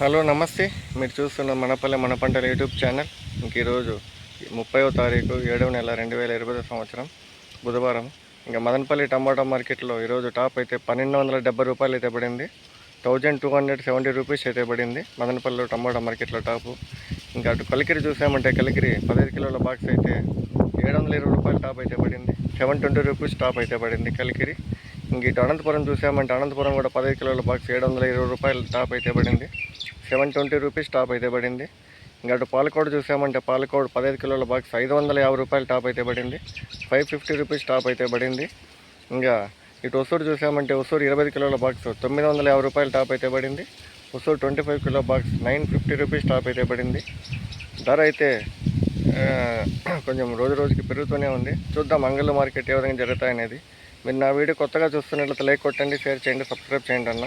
Hello నమస్తే. మీరు చూస్తున్న మనపల్లె మన పంటల యూట్యూబ్ ఛానల్. ఇంక ఈరోజు ముప్పైవ తారీఖు ఏడవ నెల రెండు వేల ఇరవై సంవత్సరం బుధవారం. ఇంకా మదనపల్లి టమాటా మార్కెట్లో ఈరోజు టాప్ అయితే పన్నెండు వందల డెబ్బై రూపాయలు అయితే పడింది. Thousand two hundred seventy rupees అయితే పడింది మదనపల్లిలో టమాటా మార్కెట్లో టాపు. ఇంకా అటు కలికిరి చూసామంటే కలికిరి పదహైదు కిలోల బాక్స్ అయితే ఏడు వందల ఇరవై రూపాయలు టాప్ అయితే పడింది. సెవెన్ ట్వంటీ రూపీస్ టాప్ అయితే పడింది కలికిరి. ఇంక ఇటు అనంతపురం చూసామంటే అనంతపురం కూడా పదహైదు కిలోల బాక్స్ ఏడు వందల ఇరవై రూపాయలు టాప్ అయితే పడింది. సెవెన్ ట్వంటీ రూపీస్ టాప్ అయితే పడింది. ఇంకా అటు పాలకోడు చూసామంటే పాలకోడ పదహైదు కిలోల బాక్స్ ఐదు వందల యాభై రూపాయలు టాప్ అయితే పడింది. ఫైవ్ ఫిఫ్టీ రూపీస్ టాప్ అయితే పడింది. ఇంకా ఇటు ఒసూరు చూసామంటే ఒసూరు ఇరవై కిలోల బాక్స్ తొమ్మిది వందల యాభై రూపాయలు టాప్ అయితే పడింది. Hosur twenty five kilo box nine fifty rupees top అయితే పడింది. ధర అయితే కొంచెం రోజు రోజుకి పెరుగుతూనే ఉంది. చూద్దాం అంగళ్ళ మార్కెట్ ఏ విధంగా జరుగుతాయనేది. మీరు నా వీడియో కొత్తగా చూస్తున్నట్లయితే లైక్ కొట్టండి షేర్ చేయండి సబ్స్క్రైబ్ చేయండి అన్న.